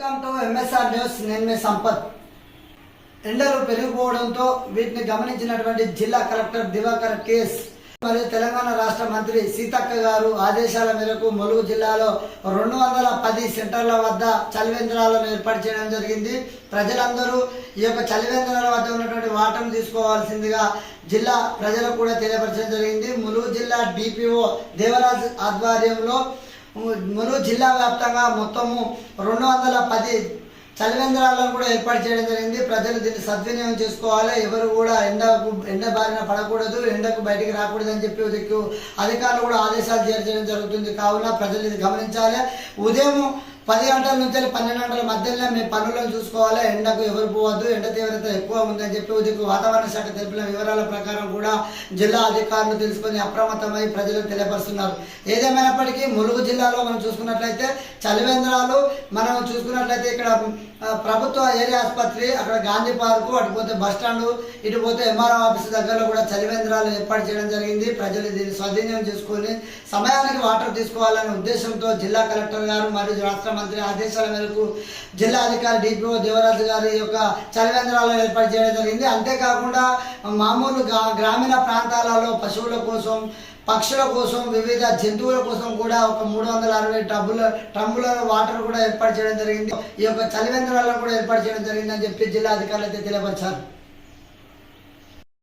Welcome to MSR news నేను మీ సంపత్. ఎండలు పెరిగిపోవడంతో వీటిని గమనించినటువంటి జిల్లా కలెక్టర్ దివాకర్ కేస్ మరియు తెలంగాణ రాష్ట్ర మంత్రి సీతక్క గారు ఆదేశాల మేరకు ములుగు జిల్లాలో రెండు వందల పది సెంటర్ల వద్ద చలివేంద్రాలను ఏర్పాటు చేయడం జరిగింది. ప్రజలందరూ ఈ యొక్క చలివేంద్రాల వద్ద ఉన్నటువంటి వాటను తీసుకోవాల్సిందిగా జిల్లా ప్రజలకు కూడా తెలియపరచడం జరిగింది. ములుగు జిల్లా డిపిఓ దేవరాజ్ ఆధ్వర్యంలో ములుగు జిల్లా వ్యాప్తంగా మొత్తము రెండు వందల పది చలివేంద్రాలను కూడా ఏర్పాటు చేయడం జరిగింది. ప్రజలు దీన్ని సద్వినియోగం చేసుకోవాలి. ఎవరు కూడా ఎండకు ఎండ బారిన పడకూడదు ఎండకు బయటికి రాకూడదు అని చెప్పి ఉదయం అధికారులు కూడా ఆదేశాలు చేయడం జరుగుతుంది. కావున ప్రజలు ఇది గమనించాలి. ఉదయం పది గంటల నుంచి పన్నెండు గంటల మధ్యలో మీ పనులను చూసుకోవాలి. ఎండకు ఎవరు పోవద్దు ఎండ తీవ్రత ఎక్కువ ఉందని చెప్పి ఉదయం వాతావరణ శాఖ తెలిపిన వివరాల ప్రకారం కూడా జిల్లా అధికారులు తెలుసుకొని అప్రమత్తమై ప్రజలకు తెలియపరుస్తున్నారు. ఏదేమైనప్పటికీ ములుగు జిల్లాలో మనం చూసుకున్నట్లయితే చలివేంద్రాలు మనం చూసుకున్నట్లయితే ఇక్కడ ప్రభుత్వ ఏరియా ఆసుపత్రి అక్కడ గాంధీ పార్కు అటుపోతే బస్టాండ్ బస్ స్టాండ్ ఇటు పోతే ఎంఆర్ఓ ఆఫీస్ దగ్గరలో కూడా చలివేంద్రాలు ఏర్పాటు చేయడం జరిగింది. ప్రజలు దీన్ని స్వాధీనం చేసుకొని సమయానికి వాటర్ తీసుకోవాలనే ఉద్దేశంతో జిల్లా కలెక్టర్ గారు మరియు రాష్ట్ర మంత్రి ఆదేశాల మేరకు జిల్లా అధికారి డిపిఓ దేవరాజు గారి యొక్క చలివేంద్రాలు ఏర్పాటు చేయడం జరిగింది. అంతేకాకుండా మామూలు గ్రామీణ ప్రాంతాలలో పశువుల కోసం పక్షుల కోసం వివిధ జంతువుల కోసం కూడా ఒక మూడు వందల అరవై టబ్బుల టంబుల వాటర్ కూడా ఏర్పాటు చేయడం జరిగింది. ఈ యొక్క చలివేంద్రాలను కూడా ఏర్పాటు చేయడం జరిగిందని చెప్పి జిల్లా అధికారులు అయితే తెలియపరిచారు.